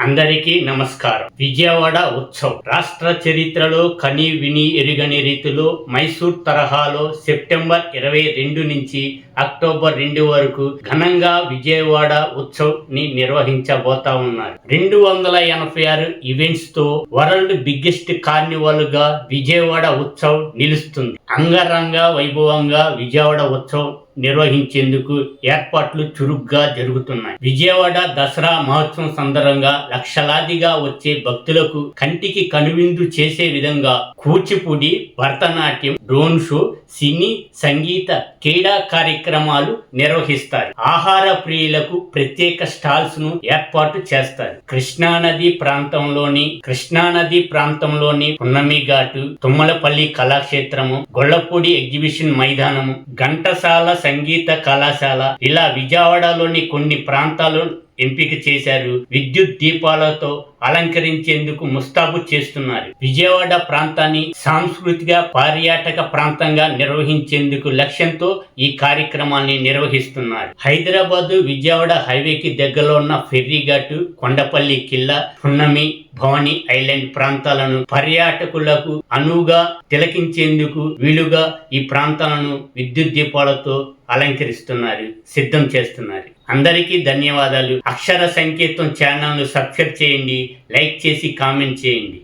అందరికీ నమస్కారం. విజయవాడ ఉత్సవ్. రాష్ట్ర చరిత్రలో కని విని ఎరుగని రీతిలో మైసూర్ తరహాలో సెప్టెంబర్ ఇరవై రెండు నుంచి అక్టోబర్ రెండు వరకు ఘనంగా విజయవాడ ఉత్సవ్ని నిర్వహించబోతా ఉన్నారు. రెండు వందల ఎనభై ఆరు ఈవెంట్స్తో వరల్డ్ బిగ్గెస్ట్ కార్నివల్గా విజయవాడ ఉత్సవ్ నిలుస్తుంది. అంగరంగ వైభవంగా విజయవాడ ఉత్సవ్ నిర్వహించేందుకు ఏర్పాట్లు చురుగ్గా జరుగుతున్నాయి. విజయవాడ దసరా మహోత్సవం సందర్భంగా లక్షలాదిగా వచ్చే భక్తులకు కంటికి కనువిందు చేసే విధంగా Kuchipudi Bharatanatyam drone show cine సంగీత క్రీడా కార్యక్రమాలు నిర్వహిస్తారు. ఆహార ప్రియులకు ప్రత్యేక స్టాల్స్ను ఏర్పాటు చేస్తారు. కృష్ణానది ప్రాంతంలోని కృష్ణానది ప్రాంతంలోని పున్నమి ఘాటు తుమ్మలపల్లి కళాక్షేత్రము గొల్లపూడి ఎగ్జిబిషన్ మైదానము ఘంటసాల సంగీత కళాశాల. ఇలా విజయవాడలోని కొన్ని ప్రాంతాలు ఎంపిక చేశారు. విద్యుత్ దీపాలతో అలంకరించేందుకు ముస్తాబు చేస్తున్నారు. విజయవాడ ప్రాంతాన్ని సాంస్కృతిక పర్యాటక ప్రాంతంగా నిర్వహించేందుకు లక్ష్యంతో ఈ కార్యక్రమాన్ని నిర్వహిస్తున్నారు. హైదరాబాద్ విజయవాడ హైవేకి దగ్గరలో ఉన్న ఫెర్రీఘాటు కొండపల్లి కిల్లా పున్నమి భవాని ఐలాండ్ ప్రాంతాలను పర్యాటకులకు అనువుగా తిలకించేందుకు వీలుగా ఈ ప్రాంతాలను విద్యుత్ దీపాలతో అలంకరిస్తున్నారు సిద్ధం చేస్తున్నారు. అందరికీ ధన్యవాదాలు. అక్షర సంకేతం ఛానల్ను సబ్స్క్రైబ్ చేయండి. లైక్ చేసి కామెంట్ చేయండి.